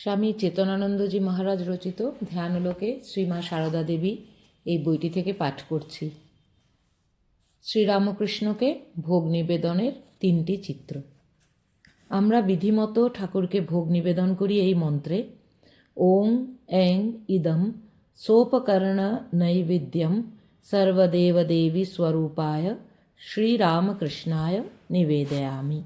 স্বামী চেতনানন্দজি মহারাজ রচিত ধ্যানলোকে শ্রীমা সারদা দেবী এই বইটি থেকে পাঠ করছি। শ্রীরামকৃষ্ণকে ভোগ নিবেদনের তিনটি চিত্র। আমরা বিধিমতো ঠাকুরকে ভোগ নিবেদন করি এই মন্ত্রে, ওং এং ইদম সোপকর্ণ নৈবেদ্যম সর্বদেবদেবী স্বরূপায় শ্রীরামকৃষ্ণায় নিবেদয়ামি।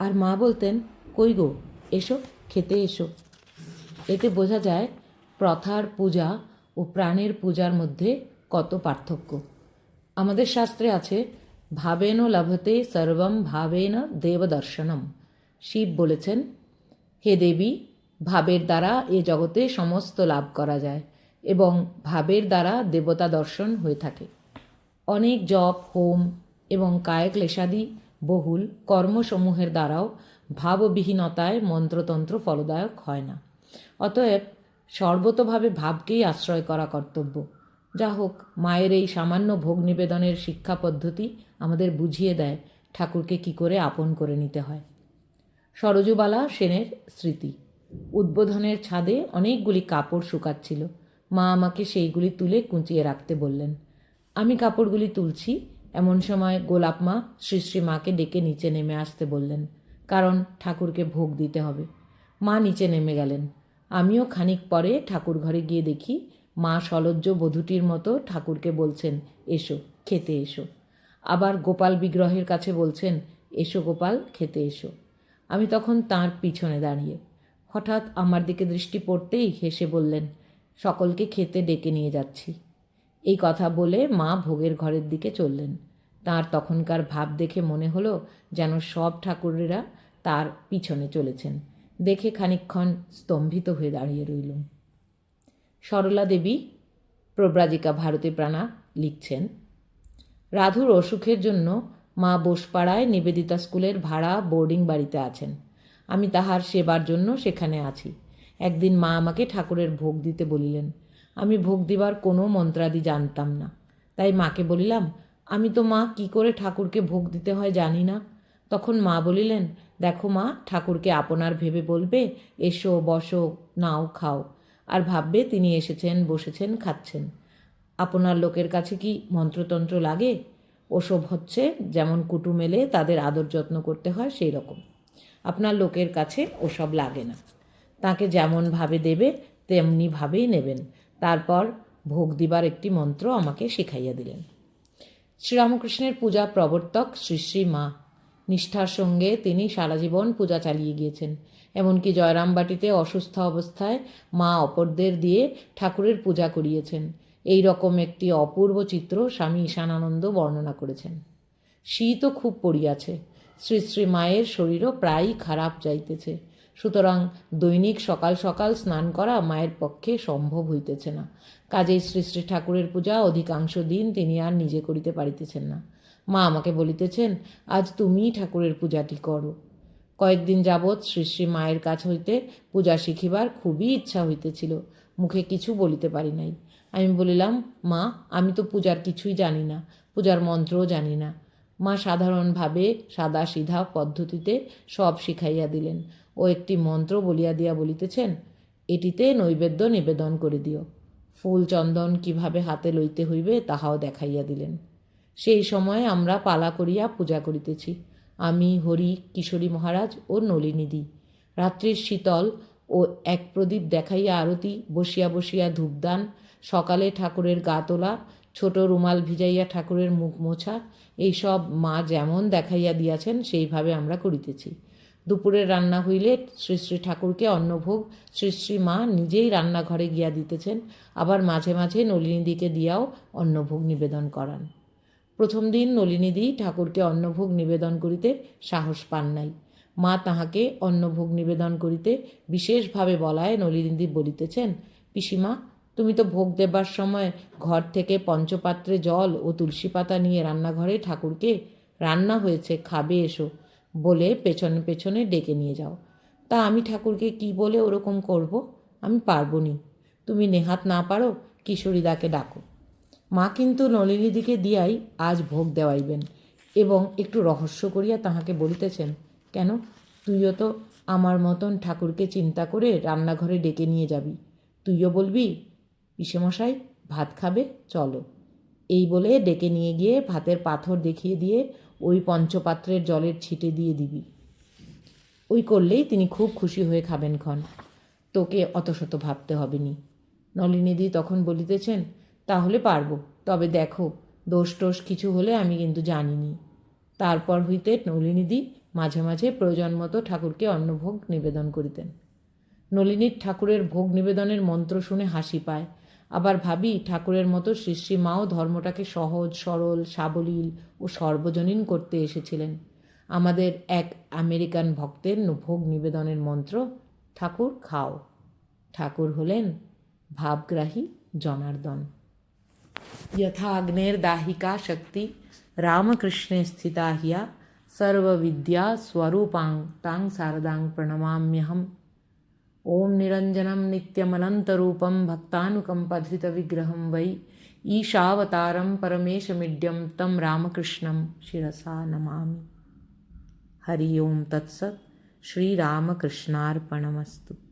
আর মা বলতেন কই গো? এসো, খেতে এসো। এতে বোঝা যায় প্রথার পূজা ও প্রাণের পূজার মধ্যে কত পার্থক্য। আমাদের শাস্ত্রে আছে, ভাবেন লভতে সর্বম ভাবেন দেবদর্শনম। শিব বলেছেন, হে দেবী, ভাবের দ্বারা এ জগতে সমস্ত লাভ করা যায় এবং ভাবের দ্বারা দেবতা দর্শন হয়ে থাকে। অনেক জপ, হোম এবং কায়ক্লেশাদি বহুল কর্মসমূহের দ্বারাও ভাববিহীনতায় মন্ত্রতন্ত্র ফলদায়ক হয় না। অতএব সর্বতভাবে ভাবকেই আশ্রয় করা কর্তব্য। যা হোক, মায়ের এই সামান্য ভোগ নিবেদনের শিক্ষা পদ্ধতি আমাদের বুঝিয়ে দেয় ঠাকুরকে কি করে আপন করে নিতে হয়। সরজুবালা সেনের স্মৃতি। উদ্বোধনের ছাদে অনেকগুলি কাপড় শুকাচ্ছিল। মা আমাকে সেইগুলি তুলে কুঁচিয়ে রাখতে বললেন, আমি কাপড়গুলি তুলছি। এমন সময় গোলাপ মা শ্রী শ্রী মাকে ডেকে নিচে নেমে আসতে বললেন কারণ ঠাকুরকে ভোগ দিতে হবে। মা নিচে নেমে গেলেন। আমিও খানিক পরে ঠাকুর ঘরে গিয়ে দেখি মা সলজ্জ বধূটির মতো ঠাকুরকে বলছেন, এসো, খেতে এসো। আবার গোপাল বিগ্রহের কাছে বলছেন, এসো গোপাল, খেতে এসো। আমি তখন তার পিছনে দাঁড়িয়ে হঠাৎ আমার দিকে দৃষ্টি পড়তেই হেসে বললেন, সকলকে খেতে ডেকে নিয়ে যাচ্ছি। এই কথা বলে মা ভোগের ঘরের দিকে চললেন। তার তখনকার ভাব দেখে মনে হলো যেন সব ঠাকুরেরা তার পিছনে চলেছেন। দেখে খানিকক্ষণ স্তম্ভিত হয়ে দাঁড়িয়ে রইলুম সরলা দেবী, প্রব্রাজিকা ভারতী প্রাণা লিখছেন, রাধুর অসুখের জন্য মা বোসপাড়ায় নিবেদিতা স্কুলের ভাড়া বোর্ডিং বাড়িতে আছেন। আমি তাহার সেবার জন্য সেখানে আছি। একদিন মা আমাকে ঠাকুরের ভোগ দিতে বলিলেন। আমি ভোগ দিবার কোনো মন্ত্রাদি জানতাম না। তাই মাকে বলিলাম আমি তো মা কি করে ঠাকুরকে ভোগ দিতে হয় জানি না। তখন মা বলিলেন, দেখো মা, ঠাকুরকে আপনার ভেবে বলবে, এসো, বসো, নাও, খাও। আর ভাববে তিনি এসেছেন, বসেছেন, খাচ্ছেন। আপনার লোকের কাছে কি মন্ত্রতন্ত্র লাগে? ওসব হচ্ছে যেমন কুটুম এলে তাদের আদর যত্ন করতে হয় সেই রকম। আপনার লোকের কাছে ওসব লাগে না। তাকে যেমনভাবে দেবে তেমনিভাবেই নেবেন। তারপর ভোগ দিবার একটি মন্ত্র আমাকে শিখাইয়া দিলেন। শ্রীরামকৃষ্ণের পূজা প্রবর্তক শ্রী শ্রী মা। নিষ্ঠার সঙ্গে তিনি সারা জীবন পূজা চালিয়ে গিয়েছেন। এমনকি জয়রামবাটিতে অসুস্থ অবস্থায় মা অপরদের দিয়ে ঠাকুরের পূজা করিয়েছেন। এই রকম একটি অপূর্ব চিত্র স্বামী ঈশানানন্দ বর্ণনা করেছেন। শীতও খুব পড়িয়াছে। শ্রী শ্রী মায়ের শরীরও প্রায়ই খারাপ যাইতেছে। সুতরাং দৈনিক সকাল সকাল স্নান করা মায়ের পক্ষে সম্ভব হইতেছে না। কাজেই শ্রী শ্রী ঠাকুরের পূজা অধিকাংশ দিন তিনি আর নিজে করিতে পারিতেছেন না। মা আমাকে বলিতেছেন, আজ তুমিই ঠাকুরের পূজাটি করো। কয়েকদিন যাবৎ শ্রী শ্রী মায়ের কাছ হইতে পূজা শিখিবার খুবই ইচ্ছা হইতেছিল, মুখে কিছু বলিতে পারি নাই। আমি বলিলাম, মা, আমি তো পূজার কিছুই জানি না, পূজার মন্ত্রও জানি না। মা সাধারণভাবে সাদা সিধা পদ্ধতিতে সব শিখাইয়া দিলেন ও একটি মন্ত্র বলিয়া দিয়া বলিতেছেন, এটিতে নৈবেদ্য নিবেদন করে দিও। ফুল চন্দন কীভাবে হাতে লইতে হইবে তাহাও দেখাইয়া দিলেন। সেই সময় আমরা পালা করিয়া পূজা করিতেছি। আমি, হরি, কিশোরী মহারাজ ও নলিনীদি। রাত্রির শীতল ও এক প্রদীপ দেখাইয়া আরতি, বসিয়া বসিয়া ধূপদান, সকালে ঠাকুরের গা তোলা ছোট রুমাল ভিজাইয়া ঠাকুরের মুখ মোছা, এইসব মা যেমন দেখাইয়া দিয়াছেন, সেইভাবে আমরা করিতেছি। দুপুরের রান্না হইলে শ্রী শ্রী ঠাকুরকে অন্নভোগ, শ্রী শ্রী মা নিজেই রান্নাঘরে গিয়া দিতেছেন, আবার মাঝে মাঝে নলিনীদিকে দিয়াও অন্নভোগ নিবেদন করান। প্রথম দিন নলিনীদি ঠাকুরকে অন্নভোগ নিবেদন করিতে সাহস পান নাই। মা তাহাকে অন্নভোগ নিবেদন করিতে বিশেষভাবে বলায় নলিনীদি বলিতেছেন, পিসিমা তুমি তো ভোগ দেবার সময় ঘর থেকে পঞ্চপাত্রে জল ও তুলসী পাতা নিয়ে রান্নাঘরে ঠাকুরকে রান্না হয়েছে, খাবে এসো বলে পেছনে পেছনে ডেকে নিয়ে যাও। তা আমি ঠাকুরকে কি বলে ওরকম করব? আমি পারব নি তুমি নেহাত না পারো, কিশোরীদাকে ডাকো। মা কিন্তু নলিনীদিকে দিয়াই আজ ভোগ দেওয়াইবেন এবং একটু রহস্য করিয়া তাহাকে বলিতেছেন, কেন? তুইও তো আমার মতন ঠাকুরকে চিন্তা করে রান্নাঘরে ডেকে নিয়ে যাবি। তুইও বলবি পিসেমশাই, ভাত খাবে, চলো। এই বলে ডেকে নিয়ে গিয়ে ভাতের পাথর দেখিয়ে দিয়ে ওই পঞ্চপাত্রের জলের ছিটে দিয়ে দিবি। ওই করলেই তিনি খুব খুশি হয়ে খাবেন ক্ষণ। তোকে অত শত ভাবতে হবে নি নলিনীদি তখন বলিতেছেন, তাহলে পারব। তবে দেখো দোষ টোষ কিছু হলে আমি কিন্তু জানিনি। তারপর হইতে নলিনীদি মাঝে মাঝে প্রয়োজন মতো ঠাকুরকে অন্নভোগ নিবেদন করিতেন। নলিনীর ঠাকুরের ভোগ নিবেদনের মন্ত্র শুনে হাসি পায়। আবার ভাবি ঠাকুরের মতো শ্রী শ্রী মাও ধর্মটাকে সহজ সরল সাবলীল ও সর্বজনীন করতে এসেছিলেন আমাদের এক আমেরিকান ভক্তের ন- ভোগ নিবেদনের মন্ত্র ঠাকুর খাও ঠাকুর হলেন ভাবগ্রাহী জনার্দন यथाग्नेर्दाहिका शक्ति रामकृष्णे स्थिता ह्या सर्वविद्या स्वरूपां तां शारदां प्रणमाम्यहम् ఓం నిరంజనం నిత్యమనంతరూపం భక్తానుకంపధృతవిగ్రహం వై ఈశావతారం పరమేశమిడ్యం తం రామకృష్ణం శిరసా నమామి. హరి ఓం తత్సత్. శ్రీరామకృష్ణార్పణమస్తు.